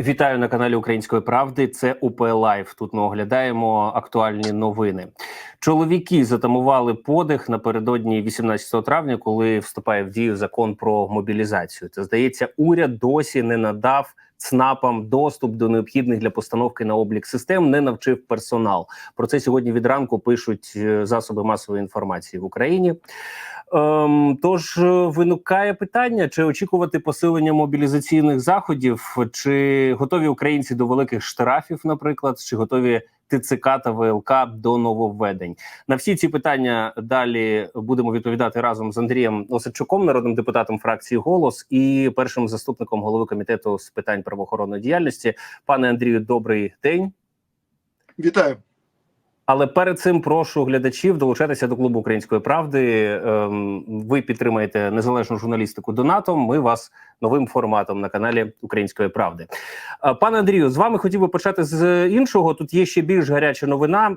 Вітаю на каналі Української правди. Це УП Лайф. Тут ми оглядаємо актуальні новини. Чоловіки затамували подих напередодні 18 травня, коли вступає в дію закон про мобілізацію. Це здається, уряд досі не надав ЦНАПам доступ до необхідних для постановки на облік систем, не навчив персонал. Про це сьогодні від ранку пишуть е, засоби масової інформації в Україні. Ем, тож е, виникає питання: чи очікувати посилення мобілізаційних заходів, чи готові українці до великих штрафів, наприклад, чи готові ТЦК та ВЛК до нововведень? На всі ці питання далі будемо відповідати разом з Андрієм Осадчуком, народним депутатом фракції Голос і першим заступником голови комітету з питань правоохоронної діяльності. Пане Андрію, добрий день. Вітаю. Але перед цим прошу глядачів долучатися до клубу української правди. Ем, Ви підтримаєте незалежну журналістику донатом. Ми вас новим форматом на каналі Української правди. Е, Пане Андрію, з вами хотів би почати з іншого. Тут є ще більш гаряча новина.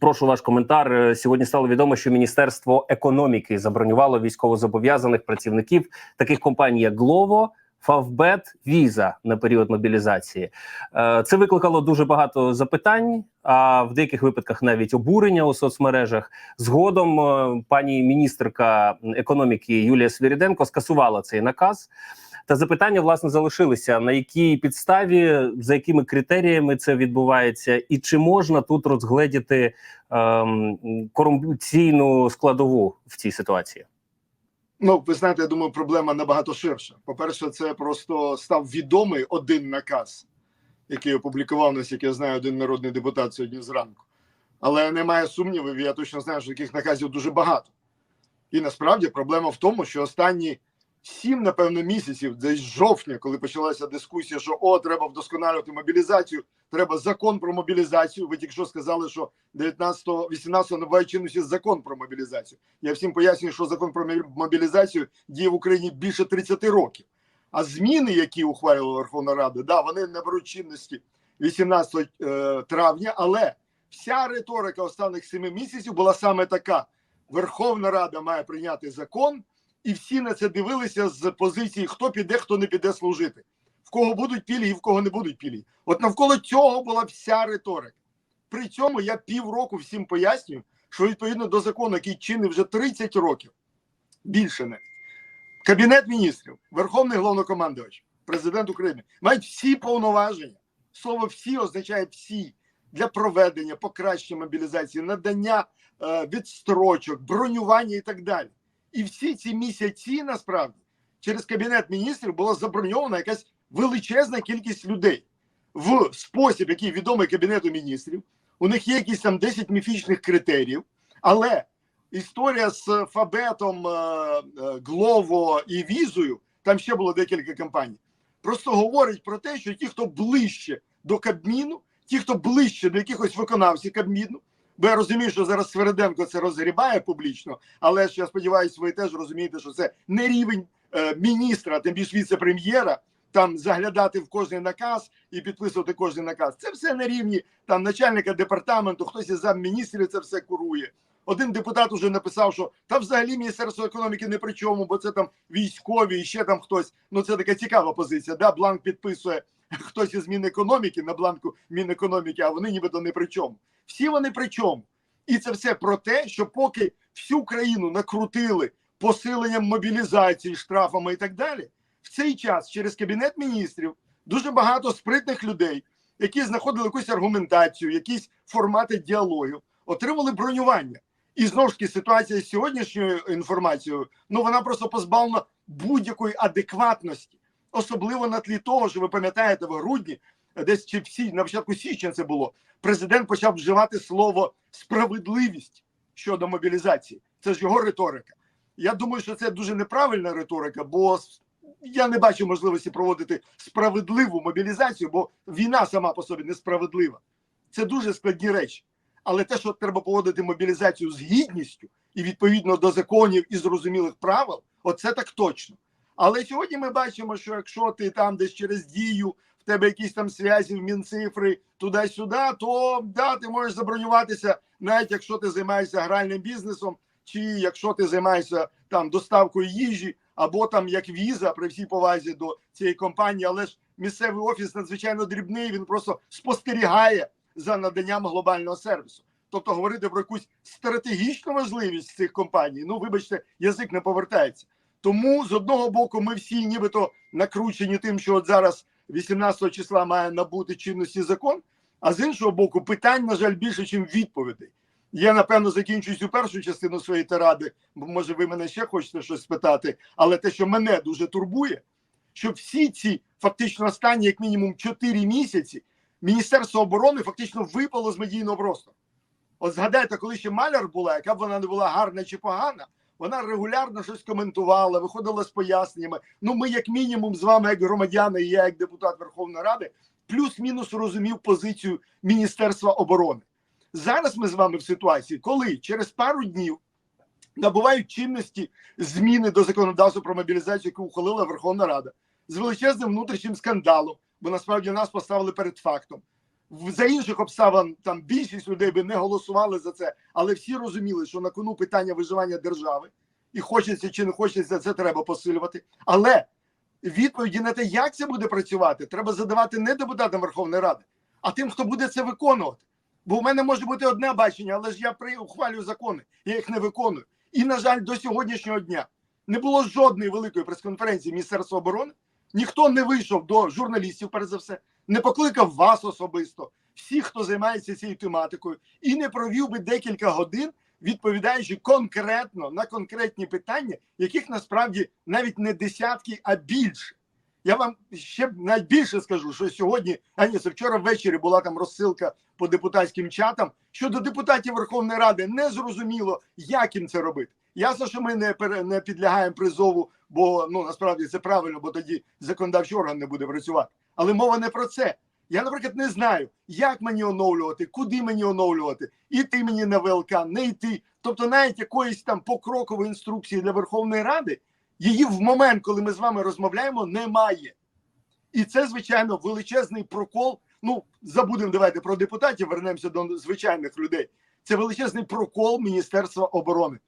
Прошу ваш коментар. Е, Сьогодні стало відомо, що Міністерство економіки забронювало військовозобов'язаних працівників таких компаній, як Glovo, Фавбет, Віза на період мобілізації. Е, Це викликало дуже багато запитань, а в деяких випадках навіть обурення у соцмережах. Згодом е, пані міністерка економіки Юлія Свіріденко скасувала цей наказ. Та запитання власне залишилися: на якій підставі, за якими критеріями це відбувається, і чи можна тут розгледіти ем, корупційну складову в цій ситуації? Ну, ви знаєте, я думаю, проблема набагато ширша. По-перше, це просто став відомий один наказ, який опублікував нас, як я знаю, один народний депутат сьогодні зранку. Але немає сумнівів, я точно знаю, що таких наказів дуже багато. І насправді проблема в тому, що останні сім, напевно, місяців, десь жовтня, коли почалася дискусія, що о, треба вдосконалювати мобілізацію, треба закон про мобілізацію. Ви тільки що сказали, що 19-го, 18-го набуває чинності закон про мобілізацію. Я всім пояснюю, що закон про мобілізацію діє в Україні більше 30 років. А зміни, які ухвалювала Верховна Рада, да, вони не беруть чинності 18 е, травня, але вся риторика останніх семи місяців була саме така: Верховна Рада має прийняти закон, і всі на це дивилися з позиції, хто піде, хто не піде служити, в кого будуть пільги, в кого не будуть пільги. От навколо цього була вся риторика. При цьому я півроку всім пояснюю, що відповідно до закону, який чинний вже 30 років, більше навіть, Кабінет міністрів, Верховний головнокомандувач, президент України мають всі повноваження. Слово всі означає всі для проведення, покращення мобілізації, надання е, відстрочок, бронювання і так далі. І всі ці місяці насправді через кабінет міністрів була заброньована якась величезна кількість людей в спосіб, який відомий кабінету міністрів. У них є якісь там 10 міфічних критеріїв, але історія з Фабетом, е, е, Глово і Візою, там ще було декілька компаній. Просто говорить про те, що ті, хто ближче до Кабміну, ті, хто ближче до якихось виконавців Кабміну, бо я розумію, що зараз Свериденко це розгрібає публічно, але ж я сподіваюся, ви теж розумієте, що це не рівень е, міністра, тим більше віце-прем'єра. Там заглядати в кожний наказ і підписувати кожен наказ. Це все на рівні там начальника департаменту, хтось із замміністрів це все курує. Один депутат уже написав, що там взагалі Міністерство економіки не при чому, бо це там військові і ще там хтось. Ну це така цікава позиція. Да, бланк підписує хтось із Мінекономіки на бланку Мінекономіки, а вони нібито не при чому. Всі вони при чому. І це все про те, що поки всю країну накрутили посиленням мобілізації, штрафами і так далі, в цей час через кабінет міністрів дуже багато спритних людей, які знаходили якусь аргументацію, якісь формати діалогів, отримали бронювання. І знову ж таки ситуація з сьогоднішньою інформацією, ну вона просто позбавлена будь-якої адекватності, особливо на тлі того, що ви пам'ятаєте в грудні, десь чи всі на початку січня це було. Президент почав вживати слово справедливість щодо мобілізації. Це ж його риторика. Я думаю, що це дуже неправильна риторика, бо я не бачу можливості проводити справедливу мобілізацію, бо війна сама по собі несправедлива. Це дуже складні речі. Але те, що треба поводити мобілізацію з гідністю і відповідно до законів і зрозумілих правил, оце так точно. Але сьогодні ми бачимо, що якщо ти там десь через дію, в тебе якісь там зв'язі в мінцифри туди-сюди, то да, ти можеш забронюватися, навіть якщо ти займаєшся гральним бізнесом, чи якщо ти займаєшся там доставкою їжі, або там як віза при всій повазі до цієї компанії, але ж місцевий офіс надзвичайно дрібний. Він просто спостерігає за наданням глобального сервісу. Тобто говорити про якусь стратегічну важливість цих компаній. Ну, вибачте, язик не повертається. Тому з одного боку, ми всі нібито накручені тим, що от зараз 18 числа має набути чинності закон. А з іншого боку, питань, на жаль, більше, ніж відповідей. Я напевно закінчую цю першу частину своєї тиради, бо може ви мене ще хочете щось спитати. Але те, що мене дуже турбує, що всі ці фактично останні, як мінімум, 4 місяці, Міністерство оборони фактично випало з медійного простору. От згадайте, коли ще маляр була, яка б вона не була гарна чи погана, вона регулярно щось коментувала, виходила з поясненнями. Ну, ми, як мінімум, з вами, як громадяни, і я як депутат Верховної Ради, плюс-мінус розумів позицію Міністерства оборони. Зараз ми з вами в ситуації, коли через пару днів набувають чинності зміни до законодавства про мобілізацію, яку ухвалила Верховна Рада, з величезним внутрішнім скандалом, бо насправді нас поставили перед фактом. За інших обставин там більшість людей би не голосували за це, але всі розуміли, що на кону питання виживання держави, і хочеться чи не хочеться, це треба посилювати. Але відповіді на те, як це буде працювати, треба задавати не депутатам Верховної Ради, а тим, хто буде це виконувати. Бо в мене може бути одне бачення, але ж я при ухвалюю закони, я їх не виконую. І, на жаль, до сьогоднішнього дня не було жодної великої прес-конференції Міністерства оборони. Ніхто не вийшов до журналістів, перш за все, не покликав вас особисто, всіх, хто займається цією тематикою, і не провів би декілька годин, відповідаючи конкретно на конкретні питання, яких насправді навіть не десятки, а більше. Я вам ще б навіть більше скажу, що сьогодні, а ні, це вчора ввечері була там розсилка по депутатським чатам щодо депутатів Верховної Ради. Не зрозуміло, як їм це робити. Ясно, що ми не не підлягаємо призову, бо ну насправді це правильно, бо тоді законодавчий орган не буде працювати. Але мова не про це. Я, наприклад, не знаю, як мені оновлювати, куди мені оновлювати, іти мені на ВЛК, не йти. Тобто, навіть якоїсь там покрокової інструкції для Верховної Ради, її в момент, коли ми з вами розмовляємо, немає. І це, звичайно, величезний прокол. Ну, забудемо давайте про депутатів, вернемося до звичайних людей. Це величезний прокол Міністерства оборони,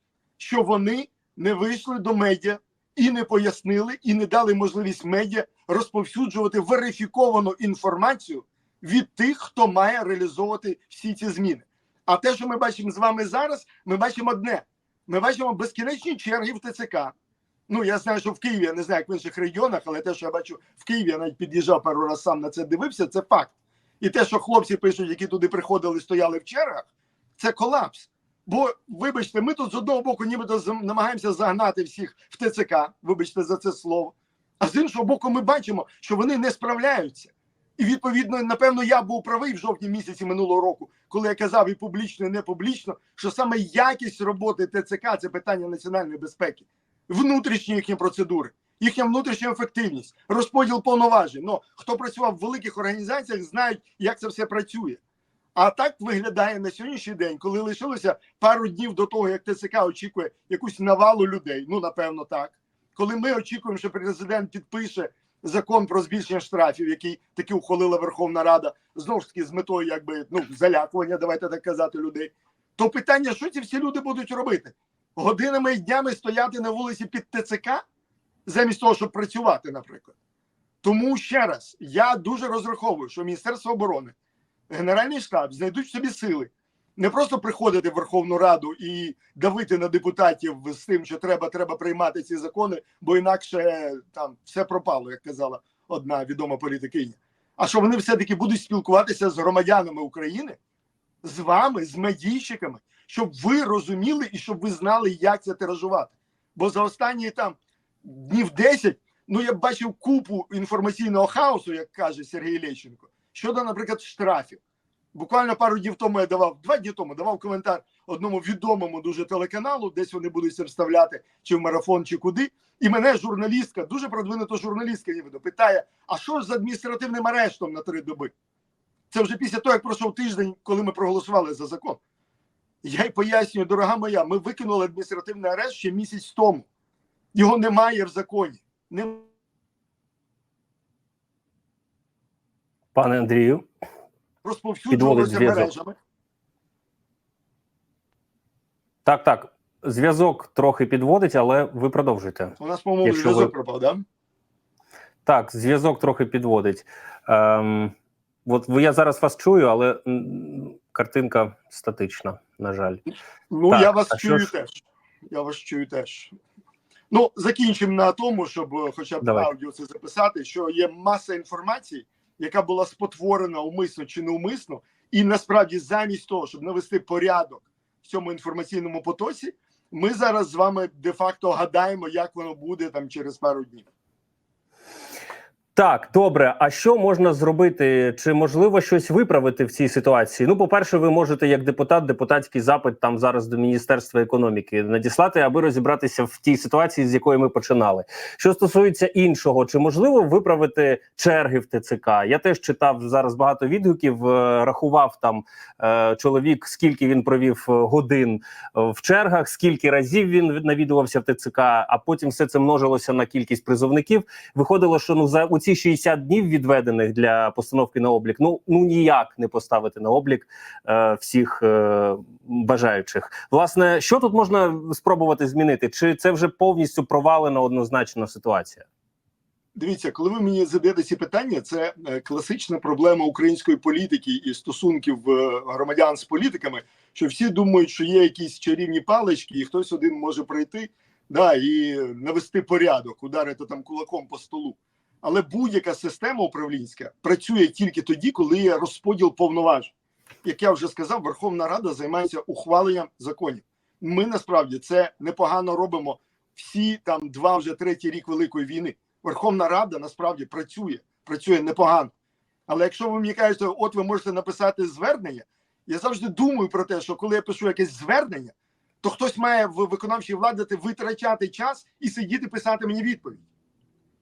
що вони не вийшли до медіа і не пояснили, і не дали можливість медіа розповсюджувати верифіковану інформацію від тих, хто має реалізовувати всі ці зміни. А те, що ми бачимо з вами зараз, ми бачимо одне: ми бачимо безкінечні черги в ТЦК. Ну, я знаю, що в Києві, я не знаю, як в інших регіонах, але те, що я бачу в Києві, я навіть під'їжджав пару разів сам на це дивився, це факт. І те, що хлопці пишуть, які туди приходили, стояли в чергах, це колапс. Бо, вибачте, ми тут з одного боку, нібито намагаємося загнати всіх в ТЦК, вибачте за це слово. А з іншого боку, ми бачимо, що вони не справляються. І відповідно, напевно, я був правий в жовтні місяці минулого року, коли я казав і публічно, і не публічно, що саме якість роботи ТЦК це питання національної безпеки, внутрішні їхні процедури, їхня внутрішня ефективність, розподіл повноважень. Ну хто працював в великих організаціях, знають, як це все працює. А так виглядає на сьогоднішній день, коли лишилося пару днів до того, як ТЦК очікує якусь навалу людей. Ну напевно, так. Коли ми очікуємо, що президент підпише закон про збільшення штрафів, який таки ухвалила Верховна Рада, знову ж таки з метою якби ну залякування, давайте так казати, людей. То питання, що ці всі люди будуть робити? Годинами і днями стояти на вулиці під ТЦК, замість того, щоб працювати, наприклад. Тому ще раз я дуже розраховую, що Міністерство оборони, Генеральний штаб знайдуть собі сили не просто приходити в Верховну Раду і давити на депутатів з тим, що треба, треба приймати ці закони, бо інакше там все пропало, як казала одна відома політикиня. А що вони все-таки будуть спілкуватися з громадянами України, з вами, з медійщиками, щоб ви розуміли і щоб ви знали, як це тиражувати. Бо за останні там днів 10, ну я бачив купу інформаційного хаосу, як каже Сергій Лещенко, щодо, наприклад, штрафів. Буквально пару днів тому я давав, два дні тому давав коментар одному відомому дуже телеканалу, десь вони будуть це вставляти, чи в марафон, чи куди. І мене журналістка, дуже продвинута журналістка, нібито, питає: а що ж з адміністративним арештом на три доби? Це вже після того, як пройшов тиждень, коли ми проголосували за закон. Я й пояснюю, дорога моя, ми викинули адміністративний арешт ще місяць тому. Його немає в законі. Не Пане Андрію, розповсюджувалося зв'язок. так, так. Зв'язок трохи підводить, але ви продовжуєте. У нас, по-моєму, зв'язок ви- пропав, да? Так, зв'язок трохи підводить. Ем, от я зараз вас чую, але картинка статична, на жаль. Ну, Так, я вас чую ж- теж. Я вас чую теж. Ну, закінчимо на тому, щоб е, хоча б Давай. аудіо це записати, що є маса інформації, яка була спотворена умисно чи неумисно, і насправді замість того, щоб навести порядок в цьому інформаційному потоці, ми зараз з вами де-факто гадаємо, як воно буде там через пару днів. Так, добре. А що можна зробити? Чи можливо щось виправити в цій ситуації? Ну, по-перше, ви можете, як депутат, депутатський запит там зараз до Міністерства економіки надіслати, аби розібратися в тій ситуації, з якої ми починали. Що стосується іншого, чи можливо виправити черги в ТЦК? Я теж читав зараз багато відгуків, е, рахував там е, чоловік, скільки він провів е, годин в чергах, скільки разів він навідувався в ТЦК, а потім все це множилося на кількість призовників. Виходило, що ну за у ці 60 днів відведених для постановки на облік, ну ну ніяк не поставити на облік е, всіх е, бажаючих. Власне, що тут можна спробувати змінити? Чи це вже повністю провалена однозначно ситуація? Дивіться, коли ви мені задаєте ці питання, це е, класична проблема української політики і стосунків е, громадян з політиками, що всі думають, що є якісь чарівні палички, і хтось один може прийти да, і навести порядок, ударити там кулаком по столу. Але будь-яка система управлінська працює тільки тоді, коли є розподіл повноважень. Як я вже сказав, Верховна Рада займається ухваленням законів. Ми насправді це непогано робимо всі там два вже третій рік великої війни. Верховна Рада насправді працює, працює непогано. Але якщо ви мені кажете, от ви можете написати звернення, я завжди думаю про те, що коли я пишу якесь звернення, то хтось має в виконавчій владі витрачати час і сидіти писати мені відповідь.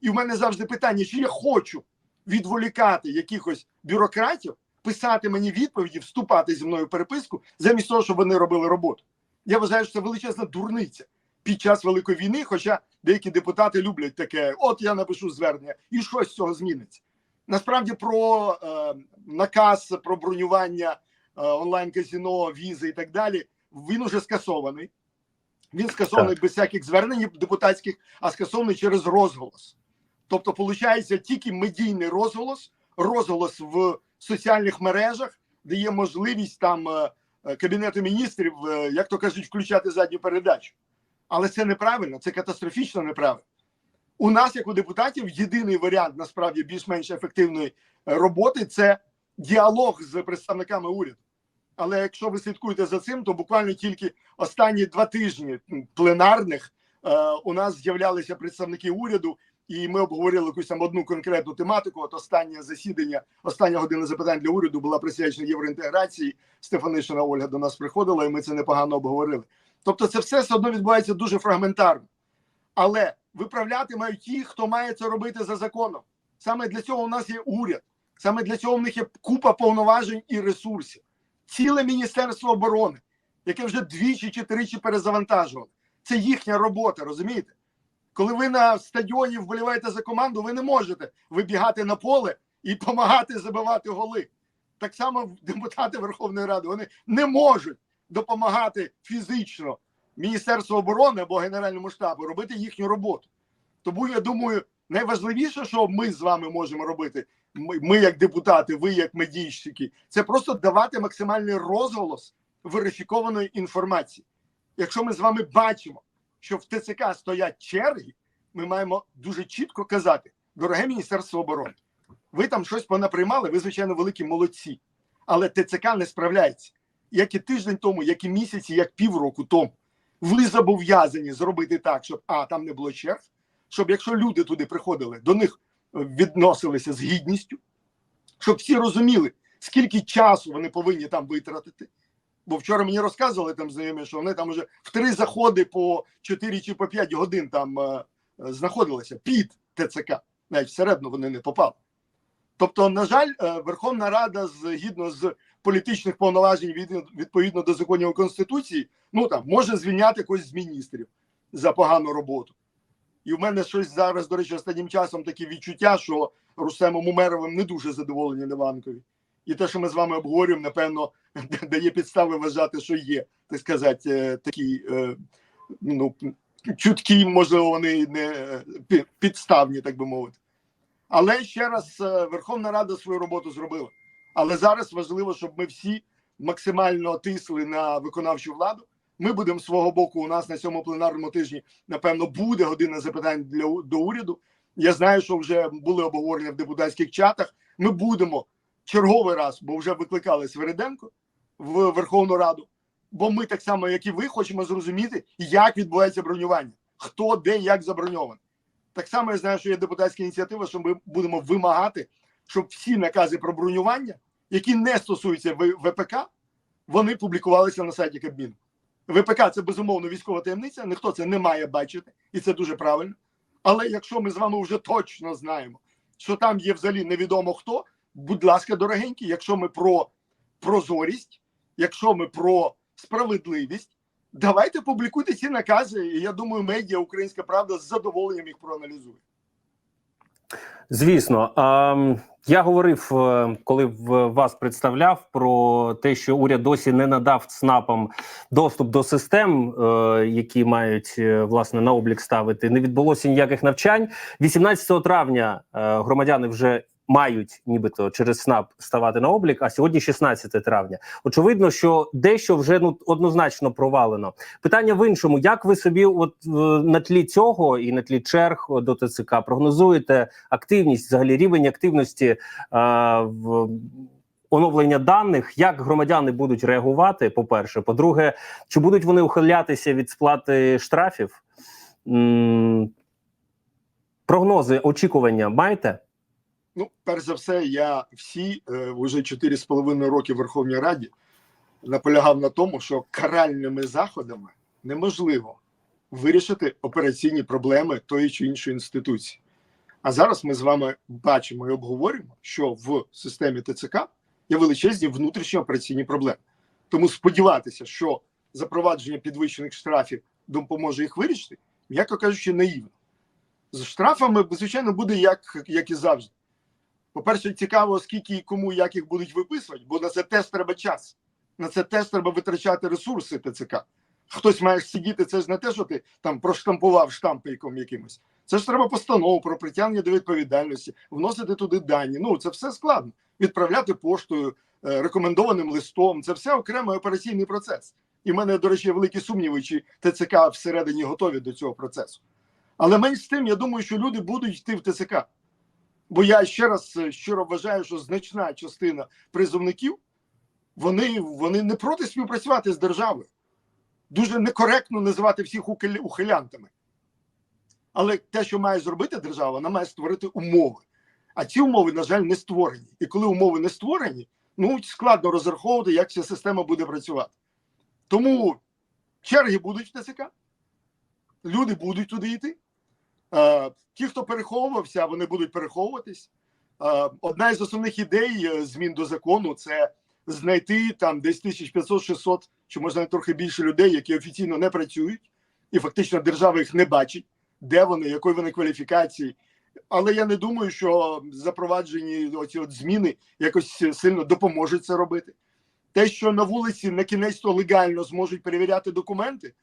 І в мене завжди питання: чи я хочу відволікати якихось бюрократів, писати мені відповіді, вступати зі мною в переписку, замість того, щоб вони робили роботу. Я вважаю, що це величезна дурниця під час великої війни. Хоча деякі депутати люблять таке: от я напишу звернення, і щось з цього зміниться. Насправді про е, наказ про бронювання е, онлайн казіно, візи і так далі. Він уже скасований. Він скасований без всяких звернень депутатських, а скасований через розголос. Тобто, виходить, тільки медійний розголос, розголос в соціальних мережах, де є можливість там е, е, кабінету міністрів, е, як то кажуть, включати задню передачу. Але це неправильно, це катастрофічно неправильно. У нас, як у депутатів, єдиний варіант насправді більш-менш ефективної роботи це діалог з представниками уряду. Але якщо ви слідкуєте за цим, то буквально тільки останні два тижні пленарних у нас з'являлися представники уряду, і ми обговорили якусь там одну конкретну тематику. От останнє засідання, остання година запитань для уряду була присвячена євроінтеграції. Стефанишина Ольга до нас приходила, і ми це непогано обговорили. Тобто, це все все одно відбувається дуже фрагментарно. Але виправляти мають ті, хто має це робити за законом. Саме для цього у нас є уряд, саме для цього в них є купа повноважень і ресурсів. Ціле Міністерство оборони, яке вже двічі чи тричі перезавантажували. Це їхня робота, розумієте? Коли ви на стадіоні вболіваєте за команду, ви не можете вибігати на поле і допомагати забивати голи. Так само депутати Верховної Ради вони не можуть допомагати фізично Міністерству оборони або Генеральному штабу робити їхню роботу. Тому я думаю, найважливіше, що ми з вами можемо робити, ми, ми як депутати, ви як медійщики, це просто давати максимальний розголос верифікованої інформації. Якщо ми з вами бачимо, що в ТЦК стоять черги, ми маємо дуже чітко казати: дороге Міністерство оборони, ви там щось понаприймали, ви, звичайно, великі молодці, але ТЦК не справляється. Як і тиждень тому, як і місяці, як півроку тому. Ви зобов'язані зробити так, щоб а там не було черг, щоб якщо люди туди приходили, до них е, відносилися з гідністю, щоб всі розуміли, скільки часу вони повинні там витратити. Бо вчора мені розказували там знайомі, що вони там вже в три заходи по 4 чи по 5 годин там е, е, знаходилися під ТЦК. Навіть всередину вони не попали. Тобто, на жаль, е, Верховна Рада згідно з політичних повноважень від, відповідно до законів Конституції, ну там може звільняти когось з міністрів за погану роботу. І в мене щось зараз, до речі, останнім часом такі відчуття, що Рустемом Умеровим не дуже задоволені Ливанкові. І те, що ми з вами обговорюємо, напевно, дає підстави вважати, що є, так сказати, е, такі е, ну, чутки, можливо, вони не підставні, так би мовити. Але ще раз е, Верховна Рада свою роботу зробила. Але зараз важливо, щоб ми всі максимально тисли на виконавчу владу. Ми будемо свого боку. У нас на цьому пленарному тижні напевно буде година запитань для до уряду. Я знаю, що вже були обговорення в депутатських чатах. Ми будемо черговий раз, бо вже викликали Свериденко в Верховну Раду. Бо ми так само, як і ви, хочемо зрозуміти, як відбувається бронювання, хто де як заброньований. Так само я знаю, що є депутатська ініціатива, що ми будемо вимагати, щоб всі накази про бронювання, які не стосуються ВПК, вони публікувалися на сайті Кабміну. ВПК це безумовно військова таємниця, ніхто це не має бачити, і це дуже правильно. Але якщо ми з вами вже точно знаємо, що там є взагалі невідомо хто, будь ласка, дорогенькі, якщо ми про прозорість, якщо ми про справедливість, давайте публікуйте ці накази. І я думаю, медіа Українська Правда з задоволенням їх проаналізує. Звісно, я говорив, е, коли вас представляв про те, що уряд досі не надав ЦНАПам доступ до систем, е, які мають е, власне на облік ставити. Не відбулося ніяких навчань. 18 травня громадяни вже мають, нібито через СНАП ставати на облік. А сьогодні 16 травня. Очевидно, що дещо вже ну однозначно провалено. Питання в іншому: як ви собі, от на тлі цього і на тлі черг до ТЦК прогнозуєте активність, взагалі рівень активності е, в оновлення даних, як громадяни будуть реагувати? По перше, по-друге, чи будуть вони ухилятися від сплати штрафів? М, Прогнози, очікування маєте? Ну, перш за все, я всі е, вже 4,5 роки в Верховній Раді наполягав на тому, що каральними заходами неможливо вирішити операційні проблеми тої чи іншої інституції. А зараз ми з вами бачимо і обговорюємо, що в системі ТЦК є величезні внутрішні операційні проблеми. Тому сподіватися, що запровадження підвищених штрафів допоможе їх вирішити, м'яко кажучи, наївно. З штрафами, звичайно, буде як, як і завжди. По-перше, цікаво, скільки і кому як їх будуть виписувати, бо на це теж треба час. На це теж треба витрачати ресурси ТЦК. Хтось має сидіти, це ж не те, що ти там проштампував штампиком якимось. Це ж треба постанову про притягнення до відповідальності, вносити туди дані. Ну це все складно. Відправляти поштою, е, рекомендованим листом. Це все окремий операційний процес. І в мене, до речі, великі сумніви, чи ТЦК всередині готові до цього процесу. Але менш з тим, я думаю, що люди будуть йти в ТЦК. Бо я ще раз е, щиро вважаю, що значна частина призовників вони, вони не проти співпрацювати з державою. Дуже некоректно називати всіх ухилянтами. Але те, що має зробити держава, вона має створити умови. А ці умови, на жаль, не створені. І коли умови не створені, ну складно розраховувати, як ця система буде працювати. Тому черги будуть в ТЦК, люди будуть туди йти. Е, Ті, хто переховувався, вони будуть переховуватись. Е, Одна із основних ідей е, змін до закону це знайти там десь 1500-600, чи можна трохи більше людей, які офіційно не працюють, і фактично держава їх не бачить, де вони, якої вони кваліфікації. Але я не думаю, що запроваджені оці от зміни якось сильно допоможуть це робити. Те, що на вулиці на кінець то легально зможуть перевіряти документи.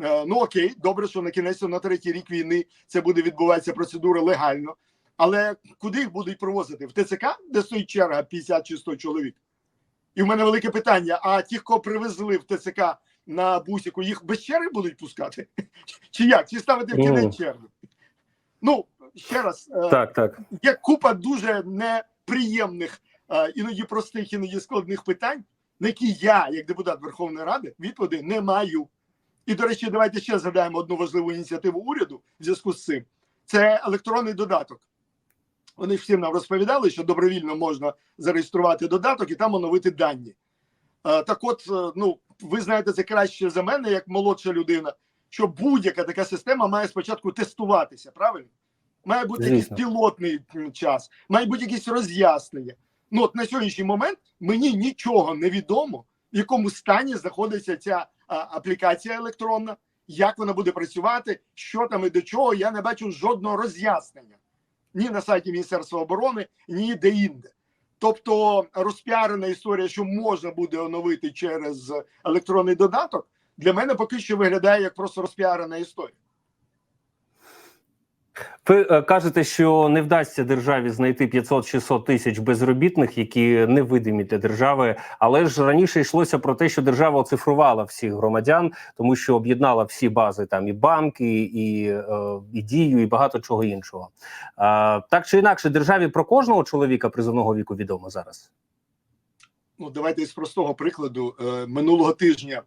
Е, Ну окей, добре, що на кінець на третій рік війни це буде відбуватися процедура легально. Але куди їх будуть провозити? В ТЦК, де стоїть черга 50 чи 100 чоловік? І в мене велике питання: а ті, кого привезли в ТЦК на бусіку, їх без черги будуть пускати? Чи як? Чи ставити в кінець черги? Ну, ще раз, е, Так, так. є купа дуже неприємних, е, іноді простих, іноді складних питань, на які я, як депутат Верховної Ради, відповіді не маю. І, до речі, давайте ще згадаємо одну важливу ініціативу уряду в зв'язку з цим. Це електронний додаток. Вони всім нам розповідали, що добровільно можна зареєструвати додаток і там оновити дані. Е, Так от, е, ну, ви знаєте це краще за мене, як молодша людина, що будь-яка така система має спочатку тестуватися, правильно? Має бути якийсь пілотний час, має бути якісь роз'яснення. Ну, от на сьогоднішній момент мені нічого не відомо, в якому стані знаходиться ця аплікація електронна, як вона буде працювати, що там і до чого. Я не бачу жодного роз'яснення ні на сайті Міністерства оборони, ні де інде. Тобто розпіарена історія, що можна буде оновити через електронний додаток, для мене поки що виглядає як просто розпіарена історія. Ви е, кажете, що не вдасться державі знайти 500-600 тисяч безробітних, які невидимі для держави. Але ж раніше йшлося про те, що держава оцифрувала всіх громадян, тому що об'єднала всі бази, там і банки, і, е, і дію, і багато чого іншого. Так чи інакше, державі про кожного чоловіка призовного віку відомо зараз. Ну, давайте з простого прикладу. Е, Минулого тижня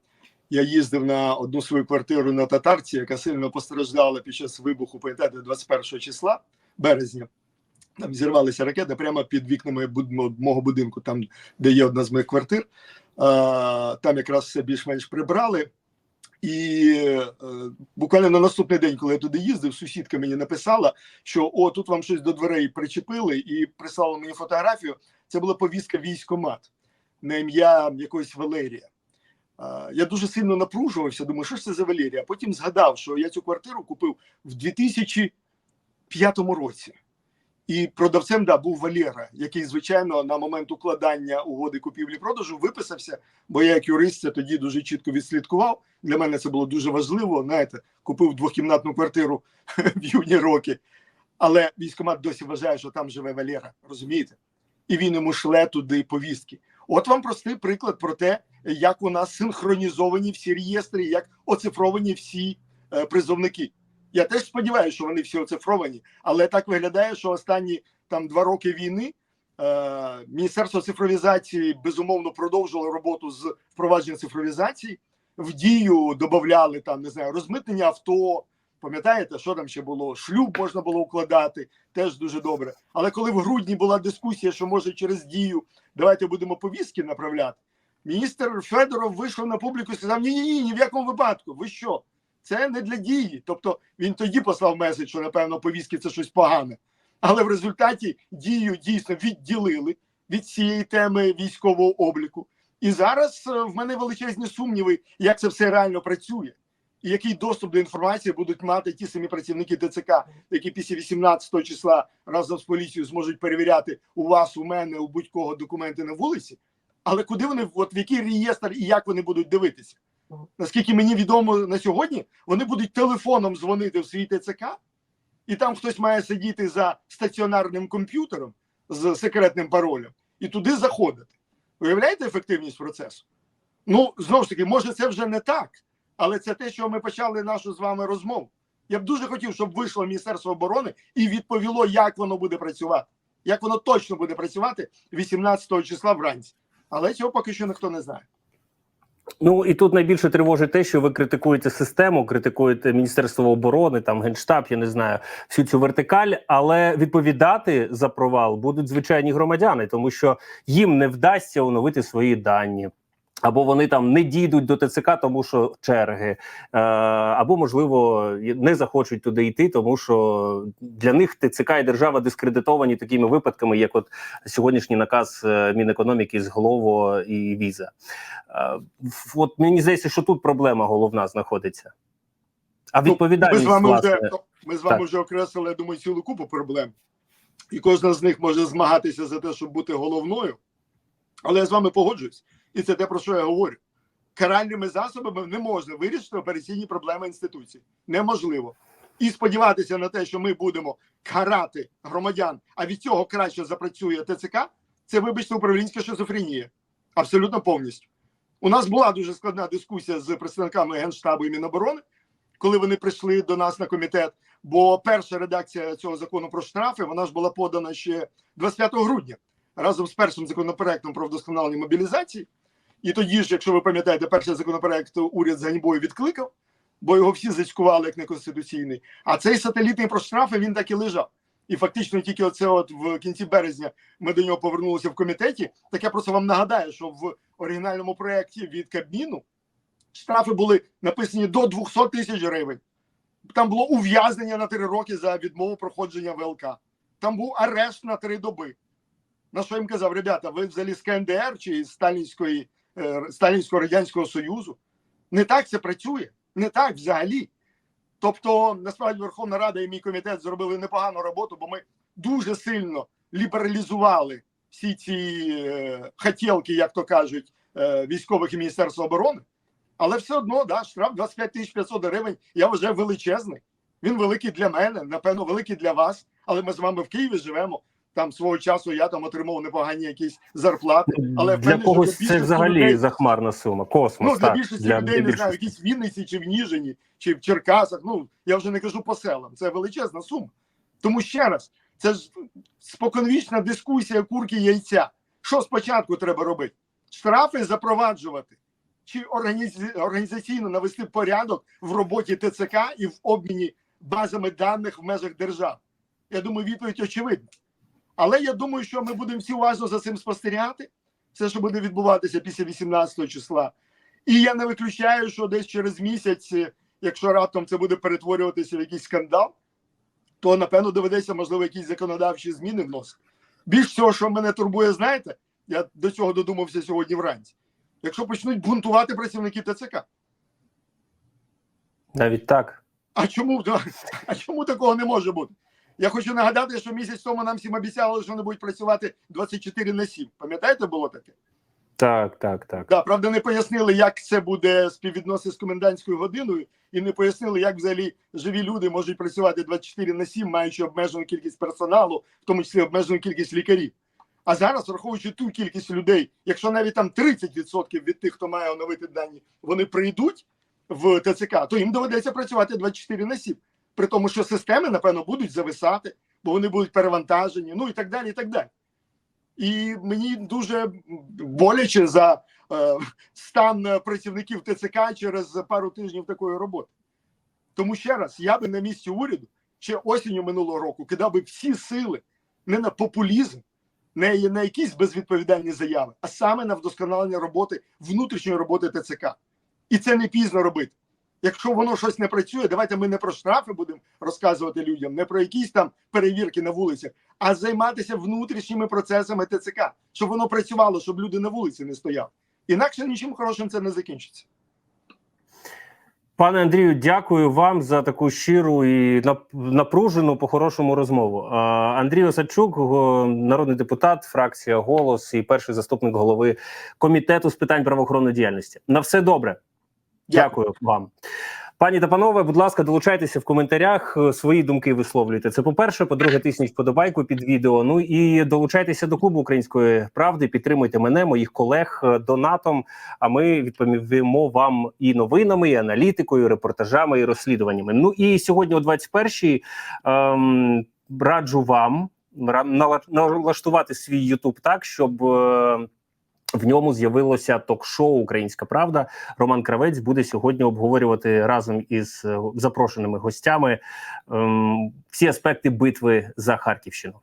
я їздив на одну свою квартиру на татарці, яка сильно постраждала під час вибуху, пам'ятаєте, 21 числа березня. Там зірвалися ракети прямо під вікнами мого будинку, там, де є одна з моїх квартир. Там якраз все більш-менш прибрали. І е, буквально на наступний день, коли я туди їздив, сусідка мені написала, що о, тут вам щось до дверей причепили, і прислала мені фотографію. Це була повістка військомат на ім'я якогось Валерія. Я дуже сильно напружувався, думаю, що ж це за Валерія? А потім згадав, що я цю квартиру купив в 2005 році. І продавцем да, був Валера, який, звичайно, на момент укладання угоди купівлі-продажу виписався, бо я, як юрист, це тоді дуже чітко відслідкував. Для мене це було дуже важливо. Знаєте, купив двохкімнатну квартиру в юні роки, але військомат досі вважає, що там живе Валера, розумієте? І він йому шле туди повістки. От вам простий приклад про те, як у нас синхронізовані всі реєстри, як оцифровані всі е, призовники. Я теж сподіваюся, що вони всі оцифровані, але так виглядає, що останні там два роки війни е, Міністерство цифровізації безумовно продовжувало роботу з впровадження цифровізації. В дію додавали там не знаю розмитнення авто. Пам'ятаєте, що там ще було? Шлюб можна було укладати, теж дуже добре. Але коли в грудні була дискусія, що може через дію давайте будемо повістки направляти. Міністр Федоров вийшов на публіку і сказав: ні, ні, ні, ні в якому випадку. Ви що? Це не для дії. Тобто він тоді послав меседж, що напевно повістки це щось погане. Але в результаті дію дійсно відділили від цієї теми військового обліку. І зараз е, в мене величезні сумніви, як це все реально працює, і який доступ до інформації будуть мати ті самі працівники ТЦК, які після 18 числа разом з поліцією зможуть перевіряти у вас, у мене, у будь-кого документи на вулиці. Але куди вони, от в який реєстр і як вони будуть дивитися? Наскільки мені відомо на сьогодні, вони будуть телефоном дзвонити в свій ТЦК, і там хтось має сидіти за стаціонарним комп'ютером з секретним паролем і туди заходити. Уявляєте ефективність процесу? Ну, знову ж таки, може, це вже не так, але це те, що ми почали нашу з вами розмову. Я б дуже хотів, щоб вийшло Міністерство оборони і відповіло, як воно буде працювати, як воно точно буде працювати 18 числа вранці. Але цього поки що ніхто не знає. Ну і тут найбільше тривожить те, що ви критикуєте систему, критикуєте Міністерство оборони, там генштаб, я не знаю, всю цю вертикаль, але відповідати за провал будуть звичайні громадяни, тому що їм не вдасться оновити свої дані. Або вони там не дійдуть до ТЦК, тому що черги, е, або можливо не захочуть туди йти, тому що для них ТЦК і держава дискредитовані такими випадками, як от сьогоднішній наказ е, Мінекономіки з Голово і Віза. Е, От мені здається, що тут проблема головна знаходиться. А Ну, відповідальність ми з вами власне, вже ми з вами Так. вже окреслили, я думаю, цілу купу проблем, і кожна з них може змагатися за те, щоб бути головною. Але я з вами погоджуюсь, і це те, про що я говорю. Каральними засобами не можна вирішити операційні проблеми інституції. Неможливо. І сподіватися на те, що ми будемо карати громадян, а від цього краще запрацює ТЦК, це, вибачте, управлінська шизофренія. Абсолютно повністю. У нас була дуже складна дискусія з представниками Генштабу і Міноборони, коли вони прийшли до нас на комітет. Бо перша редакція цього закону про штрафи вона ж була подана ще 25 грудня разом з першим законопроектом про вдосконалення мобілізації. І тоді ж, якщо ви пам'ятаєте, перший законопроект уряд з ганьбою відкликав, бо його всі зацькували як неконституційний. А цей сателітний про штрафи він так і лежав. І фактично тільки оце от в кінці березня ми до нього повернулися в комітеті. Так я просто вам нагадаю, що в оригінальному проєкті від Кабміну штрафи були написані до 200 тисяч гривень. Там було ув'язнення на три роки за відмову проходження ВЛК. Там був арешт на три доби. На що їм казав, ребята, ви взагалі з КНДР чи з Сталінської, Сталінського Радянського Союзу? Не так це працює, не так взагалі. Тобто, насправді, Верховна Рада і мій комітет зробили непогану роботу, бо ми дуже сильно лібералізували всі ці е, хотілки, як то кажуть, е, військових і Міністерства оборони. Але все одно, да, штраф 25 тисяч 500 гривень, я вважаю величезний. Він великий для мене, напевно, великий для вас. Але ми з вами в Києві живемо. Там свого часу я там отримав непогані якісь зарплати. Але для когось це взагалі людей- захмарна сума. Космос Ну, для так, більшості для, людей, для не знаю, в більшості. Вінниці чи в Ніжині, чи в Черкасах. Ну, я вже не кажу по селам. Це величезна сума. Тому ще раз, це ж споконвічна дискусія курки яйця. Що спочатку треба робити? Штрафи запроваджувати чи організаційно навести порядок в роботі ТЦК і в обміні базами даних в межах держав? Я думаю, відповідь очевидна. Але я думаю, що ми будемо всі уважно за цим спостерігати. Все, що буде відбуватися після 18 числа. І я не виключаю, що десь через місяць, якщо раптом це буде перетворюватися в якийсь скандал, то напевно доведеться, можливо, якісь законодавчі зміни вносити. Більш всього, що мене турбує, знаєте, я до цього додумався сьогодні вранці. Якщо почнуть бунтувати працівники ТЦК, Навіть так. а чому, а чому такого не може бути? Я хочу нагадати, що місяць тому нам всім обіцяли, що вони будуть працювати 24 на 7. Пам'ятаєте, було таке? Так, так, так. Да, правда, не пояснили, як це буде співвідносити з комендантською годиною, і не пояснили, як взагалі живі люди можуть працювати 24 на 7, маючи обмежену кількість персоналу, в тому числі обмежену кількість лікарів. А зараз, враховуючи ту кількість людей, якщо навіть там 30% від тих, хто має оновити дані, вони прийдуть в ТЦК, то їм доведеться працювати 24 на 7. При тому, що системи, напевно, будуть зависати, бо вони будуть перевантажені, ну і так далі. і так далі. І мені дуже боляче за е, стан працівників ТЦК через пару тижнів такої роботи. Тому ще раз, я би на місці уряду ще осінню минулого року кидав би всі сили не на популізм, не на якісь безвідповідальні заяви, а саме на вдосконалення роботи внутрішньої роботи ТЦК. І це не пізно робити. Якщо воно щось не працює, давайте ми не про штрафи будемо розказувати людям, не про якісь там перевірки на вулицях, а займатися внутрішніми процесами ТЦК, щоб воно працювало, щоб люди на вулиці не стояли. Інакше нічим хорошим це не закінчиться. Пане Андрію, дякую вам за таку щиру і напружену по-хорошому розмову. Андрій Осадчук, народний депутат, фракція Голос і перший заступник голови комітету з питань правоохоронної діяльності. На все добре. Дякую вам. Пані та панове, будь ласка, долучайтеся в коментарях, е, свої думки висловлюйте. Це по-перше, по-друге, тисніть вподобайку під відео. Ну і долучайтеся до клубу української правди. Підтримуйте мене, моїх колег е, донатом. А ми відповімо вам і новинами, і аналітикою, і репортажами, і розслідуваннями. Ну і сьогодні, о 21-й, ем, раджу вам налаштувати свій Ютуб так, щоб. Е, в ньому з'явилося ток-шоу Українська Правда. Роман Кравець буде сьогодні обговорювати разом із е, запрошеними гостями ем, всі аспекти битви за Харківщину.